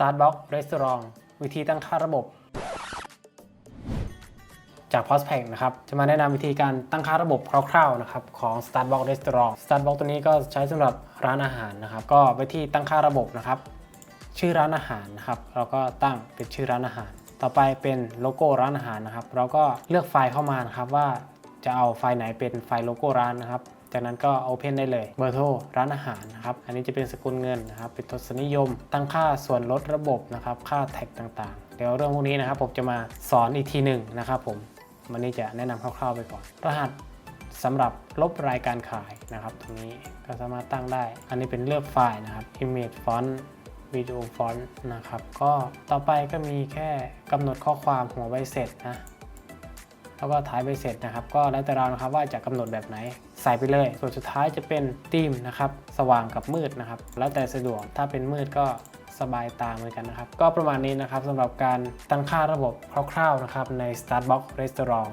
Startbox Restaurant วิธีตั้งค่าระบบ จาก p o s p a c นะครับ จะมาแนะนำวิธีการตั้งค่าระบบคร่าวๆนะครับของ Startbox Restaurant Startbox ตัวนี้ก็ใช้สำหรับร้านอาหารนะครับ ก็ไปที่ตั้งค่าระบบนะครับ ชื่อร้านอาหารนะครับเราก็ตั้งเป็นชื่อร้านอาหาร ต่อไปเป็นโลโก้ร้านอาหารนะครับ เราก็เลือกไฟล์เข้ามานะครับว่าจะเอาไฟล์ไหนเป็นไฟล์โลโก้ร้านนะครับ จากนั้นก็ Open ได้เลยเบอร์โทรร้านอาหารนะครับอันนี้จะเป็นสกุลเงินนะครับเป็นทศนิยม ตั้งค่าส่วนลดระบบนะครับค่าแท็กต่างๆ เดี๋ยวเรื่องพวกนี้นะครับผมจะมาสอนอีกทีหนึ่งนะครับผมวันนี้จะแนะนำคร่าวๆไปก่อน รหัสสำหรับลบรายการขายนะครับ ตรงนี้ก็สามารถตั้งได้ อันนี้เป็นเลือกไฟล์นะครับ image font video font นะครับ ก็ต่อไปก็มีแค่กำหนดข้อความหัวใบเสร็จนะ แล้วก็ถ่ายไปเสร็จนะครับ ก็แล้วแต่เรานะครับว่าจะกำหนดแบบไหนใส่ไปเลย ส่วนสุดท้ายจะเป็นธีมนะครับสว่างกับมืดนะครับ แล้วแต่สะดวกถ้าเป็นมืดก็สบายตาเหมือนกันนะครับ ก็ประมาณนี้นะครับสำหรับการตั้งค่าระบบคร่าวๆนะครับใน Starbucks Restaurant